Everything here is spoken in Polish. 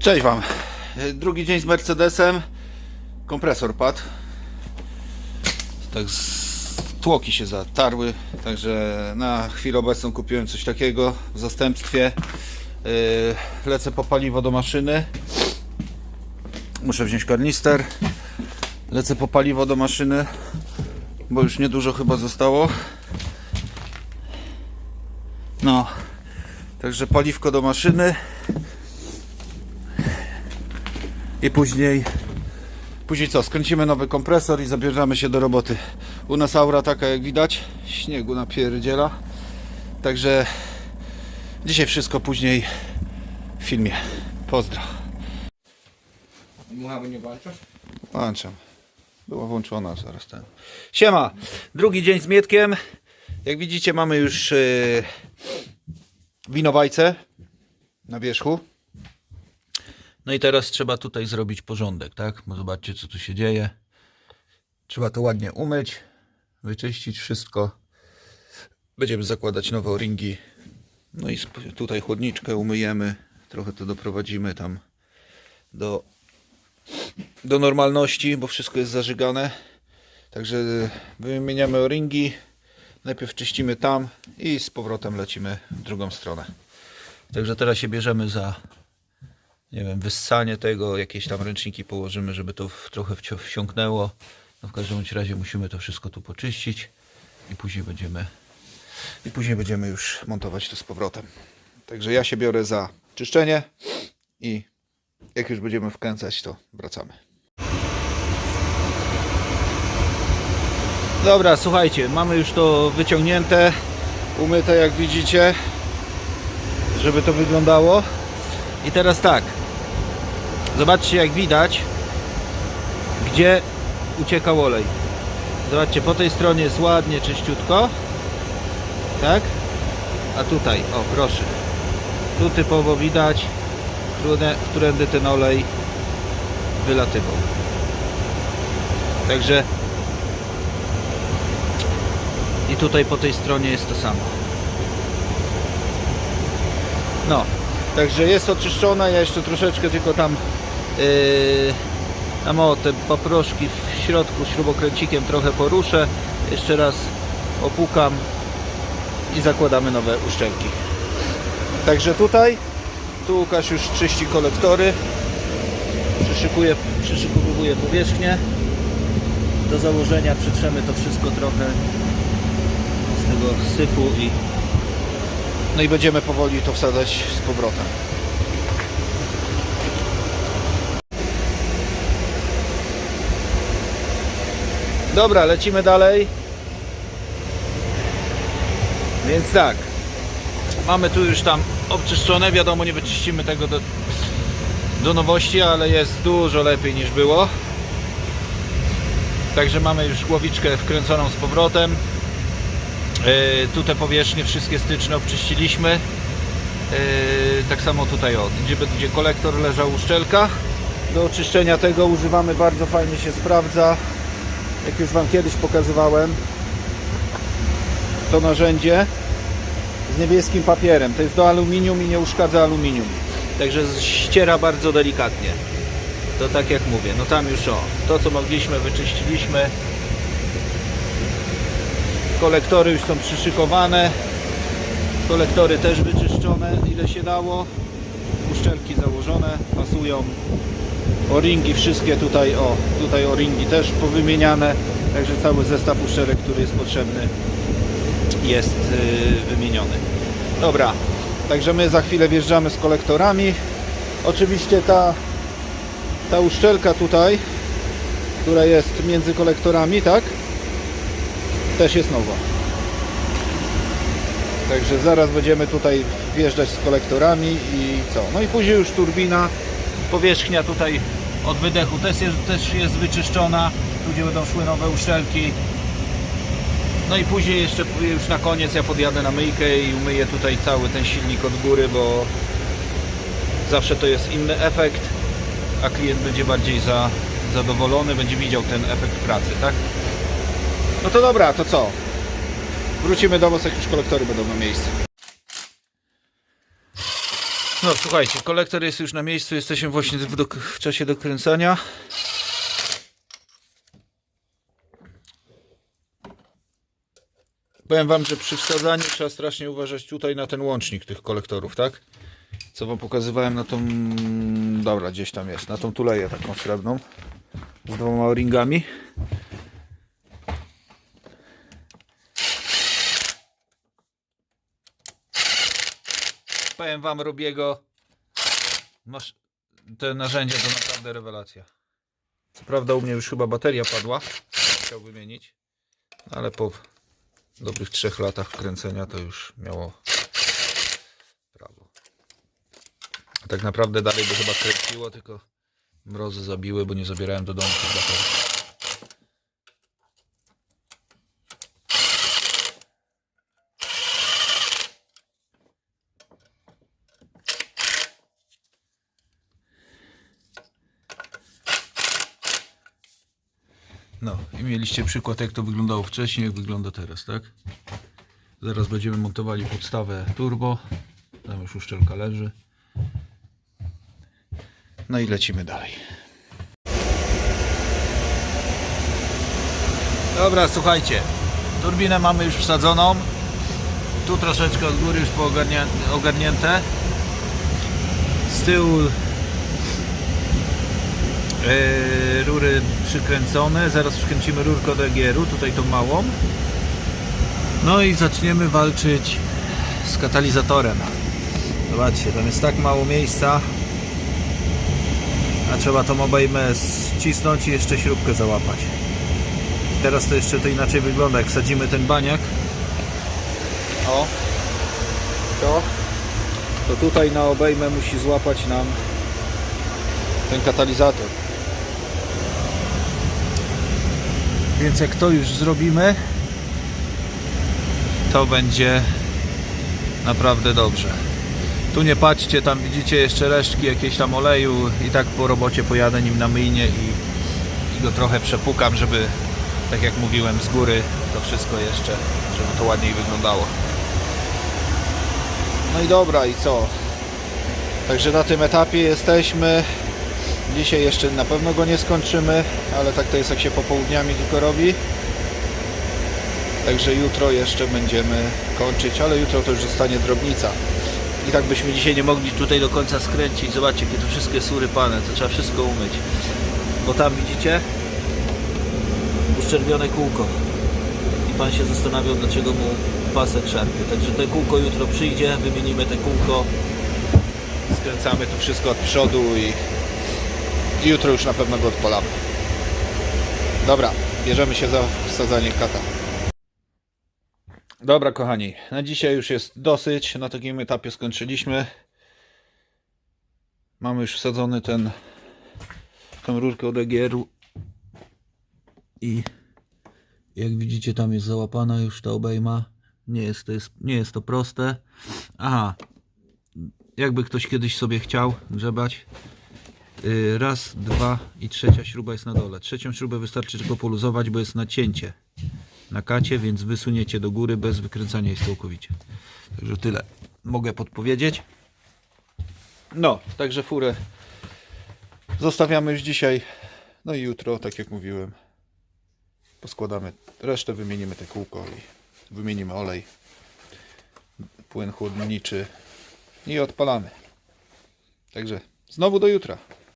Cześć Wam. Drugi dzień z Mercedesem. Kompresor padł. Tak tłoki się zatarły. Także na chwilę obecną kupiłem coś takiego w zastępstwie. Yy, Lecę po paliwo do maszyny. Muszę wziąć karnister. Lecę po paliwo do maszyny, bo już niedużo chyba zostało. No, także paliwko do maszyny. I później Później co? Skręcimy nowy kompresor i zabierzemy się do roboty. U nas aura taka jak widać. Śniegu napierdziela. Także dzisiaj wszystko później w filmie. Pozdro. Muchawy nie walczysz? Włączam. Była włączona zaraz ten. Siema! Drugi dzień z Mietkiem. Jak widzicie mamy już yy, winowajce na wierzchu. No i teraz trzeba tutaj zrobić porządek, tak? Bo zobaczcie co tu się dzieje. Trzeba to ładnie umyć, wyczyścić wszystko. Będziemy zakładać nowe ringi. No i tutaj chłodniczkę umyjemy. Trochę to doprowadzimy tam do do normalności, bo wszystko jest zażygane. Także wymieniamy o-ringi. Najpierw czyścimy tam i z powrotem lecimy w drugą stronę. Także teraz się bierzemy za nie wiem, wyssanie tego, jakieś tam ręczniki położymy, żeby to w, trochę wsiąknęło. No w każdym razie musimy to wszystko tu poczyścić i później będziemy i później będziemy już montować to z powrotem. Także ja się biorę za czyszczenie i jak już będziemy wkręcać, to wracamy. Dobra, słuchajcie, mamy już to wyciągnięte, umyte jak widzicie, żeby to wyglądało. I teraz tak, zobaczcie jak widać, gdzie uciekał olej. Zobaczcie, po tej stronie jest ładnie, czyściutko, tak? A tutaj, o proszę, tu typowo widać, którędy, ten olej wylatywał. Także i tutaj po tej stronie jest to samo. No, także jest oczyszczona. Ja jeszcze troszeczkę tylko tam yy, tam o te paproszki w środku śrubokręcikiem trochę poruszę. Jeszcze raz opukam i zakładamy nowe uszczelki. Także tutaj tu Łukasz już czyści kolektory. Przyszykuje, przyszykowuje powierzchnię. Do założenia przetrzemy to wszystko trochę z tego syfu i no i będziemy powoli to wsadzać z powrotem. Dobra, lecimy dalej. Więc tak, Mamy tu już tam obczyszczone, wiadomo nie wyczyścimy tego do, do nowości, ale jest dużo lepiej niż było. Także mamy już głowiczkę wkręconą z powrotem. Yy, tu te powierzchnie wszystkie styczne obczyściliśmy. Yy, tak samo tutaj o, gdzie będzie kolektor leżał uszczelka. Do oczyszczenia tego używamy bardzo fajnie się sprawdza. Jak już Wam kiedyś pokazywałem to narzędzie z niebieskim papierem. To jest do aluminium i nie uszkadza aluminium. Także ściera bardzo delikatnie. To tak jak mówię, no tam już o, to co mogliśmy wyczyściliśmy. Kolektory już są przyszykowane. Kolektory też wyczyszczone, ile się dało. Uszczelki założone, pasują. O-ringi wszystkie tutaj, o, tutaj o-ringi też powymieniane. Także cały zestaw uszczelek, który jest potrzebny jest y, wymieniony. Dobra, także my za chwilę wjeżdżamy z kolektorami. Oczywiście ta, ta uszczelka tutaj, która jest między kolektorami, tak? Też jest nowa. Także zaraz będziemy tutaj wjeżdżać z kolektorami i co? No i później już turbina, powierzchnia tutaj od wydechu też jest, też jest wyczyszczona. Tu gdzie będą szły nowe uszczelki, no i później jeszcze już na koniec ja podjadę na myjkę i umyję tutaj cały ten silnik od góry, bo zawsze to jest inny efekt, a klient będzie bardziej za, zadowolony, będzie widział ten efekt pracy, tak? No to dobra, to co? Wrócimy do Was, jak już kolektory będą na miejscu. No słuchajcie, kolektor jest już na miejscu, jesteśmy właśnie w, dok- w czasie dokręcania. Powiem wam, że przy wsadzaniu trzeba strasznie uważać tutaj na ten łącznik tych kolektorów, tak? Co wam pokazywałem na tą... Dobra, gdzieś tam jest, na tą tuleję taką srebrną. Z dwoma o-ringami. Powiem wam, Robiego, masz te narzędzia to naprawdę rewelacja. Co prawda u mnie już chyba bateria padła, chciał wymienić, ale po dobrych trzech latach kręcenia to już miało prawo. Tak naprawdę dalej by chyba kręciło, tylko mrozy zabiły, bo nie zabierałem do domu tych baterii. No i mieliście przykład jak to wyglądało wcześniej, jak wygląda teraz, tak? Zaraz będziemy montowali podstawę turbo. Tam już uszczelka leży. No i lecimy dalej. Dobra, słuchajcie. Turbinę mamy już wsadzoną. Tu troszeczkę od góry już poogarnia- ogarnięte. Z tyłu e, rury przykręcone. Zaraz przykręcimy rurkę od EGR-u, tutaj tą małą. No i zaczniemy walczyć z katalizatorem. Zobaczcie, tam jest tak mało miejsca. A trzeba tą obejmę ścisnąć i jeszcze śrubkę załapać. Teraz to jeszcze to inaczej wygląda, jak sadzimy ten baniak. O, to, to tutaj na obejmę musi złapać nam ten katalizator. Więc jak to już zrobimy, to będzie naprawdę dobrze. Tu nie patrzcie, tam widzicie jeszcze resztki jakieś tam oleju i tak po robocie pojadę nim na myjnie i, i go trochę przepukam, żeby tak jak mówiłem z góry to wszystko jeszcze, żeby to ładniej wyglądało. No i dobra i co? Także na tym etapie jesteśmy. Dzisiaj jeszcze na pewno go nie skończymy, ale tak to jest jak się popołudniami tylko robi. Także jutro jeszcze będziemy kończyć, ale jutro to już zostanie drobnica. I tak byśmy dzisiaj nie mogli tutaj do końca skręcić. Zobaczcie, jakie to wszystkie sury pane, to trzeba wszystko umyć. Bo tam widzicie uszczerbione kółko. I pan się zastanawiał, dlaczego mu pasek szarpie. Także te kółko jutro przyjdzie, wymienimy te kółko, skręcamy tu wszystko od przodu i, i jutro już na pewno go odpalamy. Dobra, bierzemy się za wsadzanie kata. Dobra, kochani, na dzisiaj już jest dosyć. Na takim etapie skończyliśmy. Mamy już wsadzony ten tą rurkę od EGR-u i jak widzicie tam jest załapana już ta obejma. Nie jest to, jest, nie jest to proste. Aha, jakby ktoś kiedyś sobie chciał grzebać. Yy, Raz, dwa i trzecia śruba jest na dole. Trzecią śrubę wystarczy tylko poluzować, bo jest nacięcie na kacie, więc wysuniecie do góry bez wykręcania jest całkowicie. Także tyle mogę podpowiedzieć. No, także furę zostawiamy już dzisiaj. No i jutro, tak jak mówiłem, poskładamy resztę, wymienimy te kółko i wymienimy olej, płyn chłodniczy i odpalamy. Także znowu do jutra.